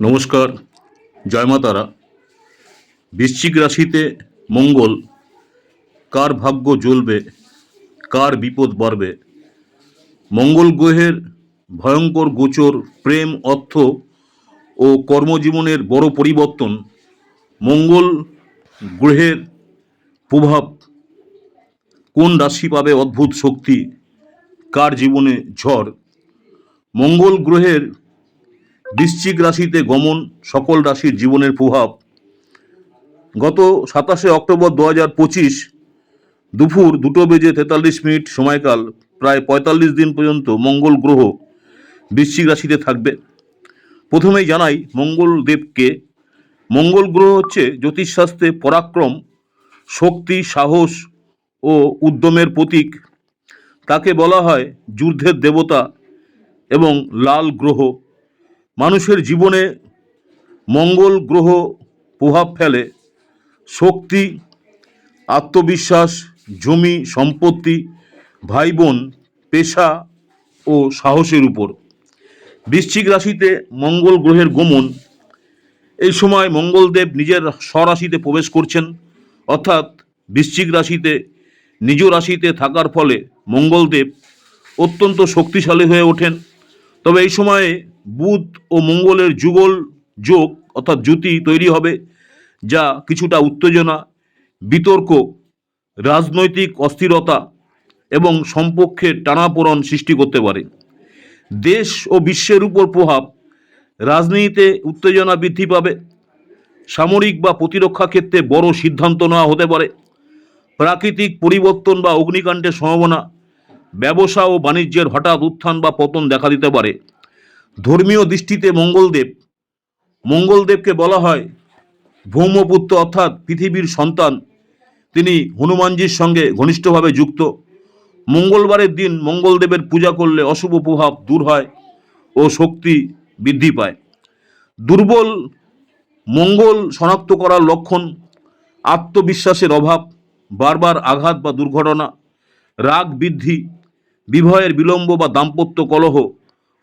নমস্কার, জয় মা তারা। বৃশ্চিক রাশিতে মঙ্গল, কার ভাগ্য জ্বলবে, কার বিপদ বাড়বে? মঙ্গল গ্রহের ভয়ঙ্কর গোচর, প্রেম, অর্থ ও কর্মজীবনের বড় পরিবর্তন মঙ্গল গ্রহের প্রভাব কোন রাশি পাবে অদ্ভুত শক্তি, কার জীবনে ঝড়? মঙ্গল গ্রহের বৃশ্চিক রাশিতে গমন, সকল রাশির জীবনের প্রভাব। গত সাতাশে অক্টোবর দু হাজার পঁচিশ দুপুর দুটো বেজে তেতাল্লিশ মিনিট সময়কাল, প্রায় পঁয়তাল্লিশ দিন পর্যন্ত মঙ্গল গ্রহ বৃশ্চিক রাশিতে থাকবে। প্রথমেই জানাই মঙ্গল দেবকে। মঙ্গল গ্রহ হচ্ছে জ্যোতিষশাস্ত্রে পরাক্রম, শক্তি, সাহস ও উদ্যমের প্রতীক। তাকে বলা হয় যুদ্ধের দেবতা এবং লাল গ্রহ। মানুষের জীবনে মঙ্গল গ্রহ প্রভাব ফেলে, শক্তি, আত্মবিশ্বাস, জমি, সম্পত্তি ভাই বোন পেশা ও সাহসের উপর। বৃশ্চিক রাশিতে মঙ্গল গ্রহের গমন, এই সময় মঙ্গলদেব নিজের স্বরাশিতে প্রবেশ করছেন। অর্থাৎ বৃশ্চিক রাশিতে, নিজ রাশিতে থাকার ফলে মঙ্গলদেব অত্যন্ত শক্তিশালী হয়ে ওঠেন। তবে এই সময়ে বুধ ও মঙ্গলের যুগল যোগ অর্থাৎ জ্যোতি তৈরি হবে, যা কিছুটা উত্তেজনা, বিতর্ক, রাজনৈতিক অস্থিরতা এবং সম্পর্কের টানাপোড়ন সৃষ্টি করতে পারে। দেশ ও বিশ্বের উপর প্রভাব রাজনীতিতে উত্তেজনা বৃদ্ধি পাবে। সামরিক বা প্রতিরক্ষা ক্ষেত্রে বড় সিদ্ধান্ত নেওয়া হতে পারে। প্রাকৃতিক পরিবর্তন বা অগ্নিকাণ্ডের সম্ভাবনা ব্যবসা ও বাণিজ্যের হঠাৎ উত্থান বা পতন দেখা দিতে পারে। ধর্মীয় দৃষ্টিতে মঙ্গলদেব, মঙ্গলদেবকে বলা হয় ভৌমপুত্র অর্থাৎ পৃথিবীর সন্তান। তিনি হনুমানজির সঙ্গে ঘনিষ্ঠভাবে যুক্ত। মঙ্গলবারের দিন মঙ্গলদেবের পূজা করলে অশুভ প্রভাব দূর হয় ও শক্তি বৃদ্ধি পায়। দুর্বল মঙ্গল শনাক্ত করার লক্ষণ, আত্মবিশ্বাসের অভাব, বারবার আঘাত বা দুর্ঘটনা, রাগ বৃদ্ধি বিবাহের বিলম্ব বা দাম্পত্য কলহ,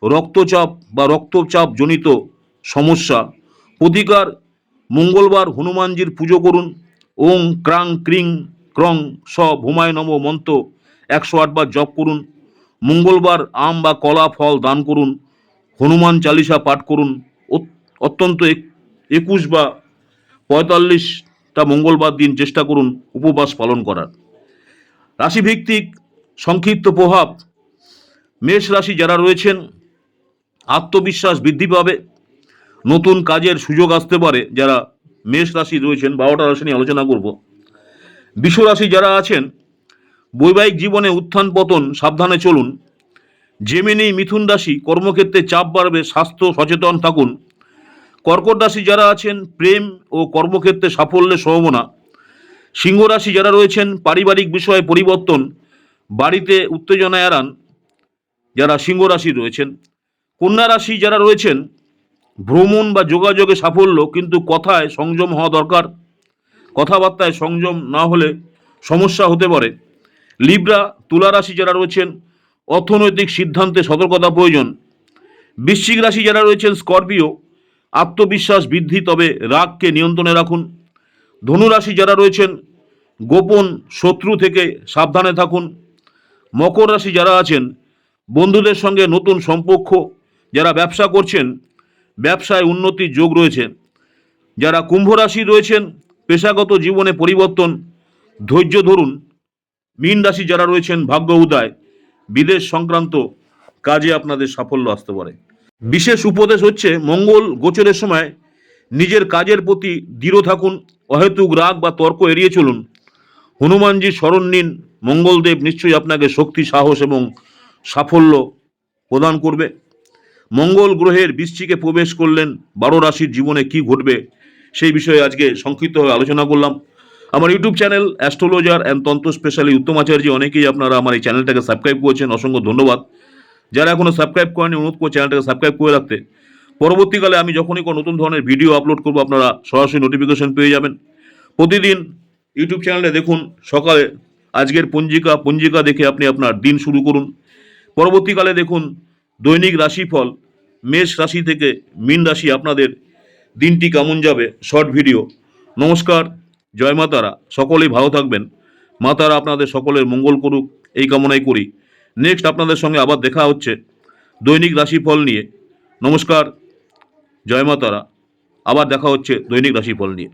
রক্তচাপ বা রক্তচাপ জনিত সমস্যা, প্রতিকার মঙ্গলবার হনুমানজির পুজো করুন। ওং ক্রাং ক্রিং ক্রং স ভূমায় নম মন্ত্র, একশো আটবার জপ করুন। মঙ্গলবার আম বা কলা ফল দান করুন। হনুমান চালিসা পাঠ করুন। অত্যন্ত এক- একুশ বা পঁয়তাল্লিশটা মঙ্গলবার দিন চেষ্টা করুন উপবাস পালন করার। রাশিভিত্তিক সংক্ষিপ্ত প্রভাব। মেষ রাশি যারা রয়েছেন, আত্মবিশ্বাস বৃদ্ধি পাবে। নতুন কাজের সুযোগ আসতে পারে যারা মেষ রাশি রয়েছেন, বারোটা রাশি নিয়ে আলোচনা করব। বিশ্ব রাশি যারা আছেন, বৈবাহিক জীবনে উত্থান পতন সাবধানে চলুন। জেমিনি মিথুন রাশি, কর্মক্ষেত্রে চাপ বাড়বে, স্বাস্থ্য সচেতন থাকুন। কর্কট রাশি যারা আছেন, প্রেম ও কর্মক্ষেত্রে সাফল্যের সম্ভাবনা। সিংহ রাশি যারা রয়েছেন, পারিবারিক বিষয়ে পরিবর্তন বাড়িতে উত্তেজনা এড়ান যারা সিংহ রাশি রয়েছেন। কন্যা রাশি যারা রয়েছেন, ভ্রমণ বা যোগাযোগে সাফল্য কিন্তু কথায় সংযম হওয়া দরকার। কথাবার্তায় সংযম না হলে সমস্যা হতে পারে। লিব্রা, তুলা রাশি যারা রয়েছেন, অর্থনৈতিক সিদ্ধান্তে সতর্কতা প্রয়োজন। বৃশ্চিক রাশি যারা রয়েছেন, স্করপিও, আত্মবিশ্বাস বৃদ্ধি, তবে রাগকে নিয়ন্ত্রণে রাখুন। ধনুরাশি যারা রয়েছেন, গোপন শত্রু থেকে সাবধানে থাকুন। মকর রাশি যারা আছেন, বন্ধুদের সঙ্গে নতুন সম্পর্ক, যারা ব্যবসা করছেন, ব্যবসায় উন্নতির যোগ রয়েছে। যারা কুম্ভ রাশি রয়েছেন, পেশাগত জীবনে পরিবর্তন, ধৈর্য ধরুন। মীন রাশি যারা রয়েছেন, ভাগ্য উদয়, বিদেশ সংক্রান্ত কাজে আপনাদের সাফল্য আসতে পারে। বিশেষ উপদেশ হচ্ছে, মঙ্গল গোচরের সময় নিজের কাজের প্রতি দৃঢ় থাকুন, অহেতুক রাগ বা তর্ক এড়িয়ে চলুন। হনুমানজির স্মরণ নিন, মঙ্গলদেব নিশ্চয়ই আপনাকে শক্তি, সাহস এবং সাফল্য প্রদান করবে। মঙ্গল গ্রহের বৃশ্চিকে প্রবেশ করলেন, বারো রাশির জীবনে কি ঘটবে সেই বিষয়ে আজকে সংক্ষিপ্তভাবে আলোচনা করলাম। আমার YouTube channel astrologer and Tantra specially Uttam Acharya অনেকেই আপনারা আমার এই চ্যানেলটাকে সাবস্ক্রাইব করেছেন, অসংখ্য ধন্যবাদ। যারা এখনও সাবস্ক্রাইব করেনি অনুরোধ করে চ্যানেলটাকে সাবস্ক্রাইব করে রাখতে। পরবর্তীকালে আমি যখনই কোনো নতুন ধরনের ভিডিও আপলোড করব, আপনারা সরাসরি নোটিফিকেশন পেয়ে যাবেন। প্রতিদিন ইউটিউব চ্যানেলে দেখুন, সকালে আজকের পঞ্জিকা পঞ্জিকা দেখে আপনি আপনার দিন শুরু করুন। পরবর্তীকালে দেখুন, দৈনিক রাশিফল, মেষ রাশি থেকে মীন রাশি আপনাদের দিনটি কেমন যাবে? Short video. নমস্কার, জয় মা তারা। সকলেই ভালো থাকবেন। মা তারা আপনাদের সকলের মঙ্গল করুক, এই কামনাই করি। নেক্সট আপনাদের সঙ্গে আবার দেখা হচ্ছে দৈনিক রাশিফল নিয়ে। নমস্কার, জয় মা তারা। আবার দেখা হচ্ছে দৈনিক রাশিফল নিয়ে।